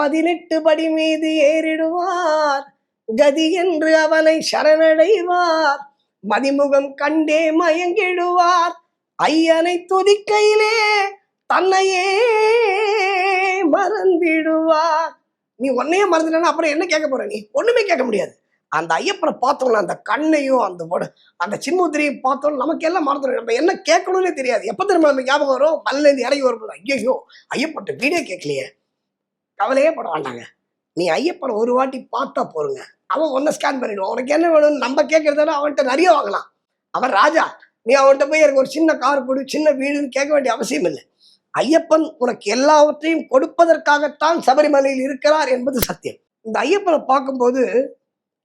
பதினெட்டு படி மீது ஏறிடுவார். கதி என்று அவனை சரணடைவார். மதிமுகம் கண்டே மயங்கிடுவார். ஐயனை துதிக்கையிலே தன்னையே மறந்திடுவார். நீ உன்னையே மறந்துட்டேன்னா அப்புறம் என்ன கேட்க போற நீ? ஒண்ணுமே கேட்க முடியாது. அந்த ஐயப்பனை பார்த்தோம்ல அந்த கண்ணையும் அந்த அந்த சின்முத்திரையும் பார்த்தோம் நமக்கு எல்லாம் மறந்துடும் நம்ம என்ன கேட்கணும்னே தெரியாது. எப்ப திரும்ப நம்ம ஞாபகம் வரும்? மல்லேருந்து இறங்கி வரும்போது ஐயோ ஐயப்பட்ட வீடியோ கேட்கலையே. கவலையே பட வேண்டாங்க நீ ஐயப்பனை ஒரு வாட்டி பார்த்தா போருங்க. அவன் ஒன்றை ஸ்கேன் பண்ணிடுவான். உனக்கு என்ன வேணும்னு நம்ம கேட்கறதால அவன்கிட்ட நிறைய வாங்கலாம். அவன் ராஜா. நீ அவன்கிட்ட போய் எனக்கு ஒரு சின்ன கார் கொடு சின்ன வீடுன்னு கேட்க வேண்டிய அவசியம் இல்லை. ஐயப்பன் உனக்கு எல்லாவற்றையும் கொடுப்பதற்காகத்தான் சபரிமலையில் இருக்கிறார் என்பது சத்தியம். இந்த ஐயப்பனை பார்க்கும்போது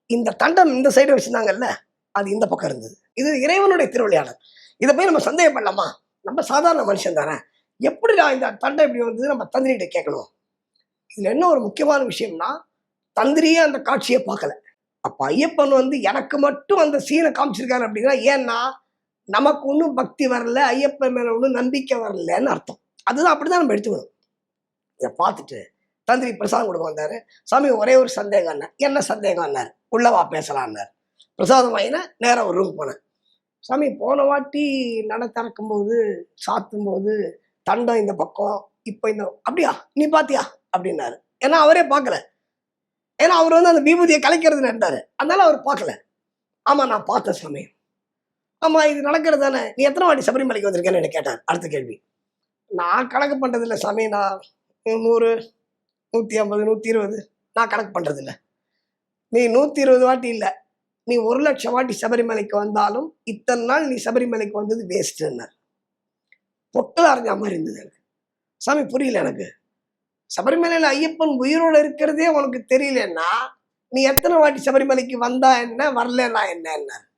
இந்த தண்டம் இந்த சைடு வச்சிருந்தாங்கல்ல அது இந்த பக்கம் இருந்தது. இது இறைவனுடைய திருவிளையாடல். இதை போய் நம்ம சந்தேகம் பண்ணலாமா நம்ம சாதாரண மனுஷன் தானே எப்படி நான் இந்த தண்டம் இப்படி வந்தது? நம்ம தந்திரிகிட்ட கேட்கணும். இதில் என்ன ஒரு முக்கியமான விஷயம்னா தந்திரியே அந்த காட்சியை பார்க்கல. அப்போ ஐயப்பன் வந்து எனக்கு மட்டும் அந்த சீனை காமிச்சிருக்காரு அப்படின்னா ஏன்னா நமக்கு ஒன்றும் பக்தி வரல ஐயப்பன் மேலே ஒன்றும் நம்பிக்கை வரலன்னு அர்த்தம். அதுதான் அப்படிதான் நம்ம எடுத்துக்கணும். இதை பார்த்துட்டு தந்திரி பிரசாதம் கொடுக்க வந்தாரு. சாமி ஒரே ஒரு சந்தேகம் என்ன என்ன சந்தேகம் என்னார் உள்ளவா பேசலான்னார் பிரசாதம் வாங்கினா நேராக ஒரு ரூம் போனேன். சாமி போன வாட்டி நட திறக்கும்போது சாத்தும்போது சாத்தும் போது தண்டம் இந்த பக்கம் இப்போ இந்த அப்படியா? நீ பாத்தியா? அப்படின்னாரு. ஏன்னா அவரே பார்க்கல. ஏன்னா அவர் வந்து அந்த விபூதியை கலைக்கிறது இருந்தாரு. அதனால அவர் பார்க்கல. ஆமாம் நான் பார்த்தேன் சாமி. ஆமாம் இது நடக்கிறது தானே. நீ எத்தனை வாட்டி சபரிமலைக்கு வந்திருக்கேன்னு என்ன கேட்டார். அடுத்த கேள்வி. நான் கணக்கு பண்ணுறதில்ல இல்லை சாமி. நான் நூறு நூற்றி ஐம்பது நூற்றி இருபது நான் கணக்கு பண்ணுறதில்ல நீ நூற்றி இருபது வாட்டி இல்லை. நீ ஒரு லட்சம் வாட்டி சபரிமலைக்கு வந்தாலும் இத்தனை நாள் நீ சபரிமலைக்கு வந்தது வேஸ்ட்டுன்னார் பொட்டல் அரைஞ்ச மாதிரி இருந்தது எனக்கு. சாமி புரியல எனக்கு. சபரிமலையில் ஐயப்பன் உயிரோட இருக்கிறதே உனக்கு தெரியலன்னா நீ எத்தனை வாட்டி சபரிமலைக்கு வந்தா என்ன வரலன்னா என்ன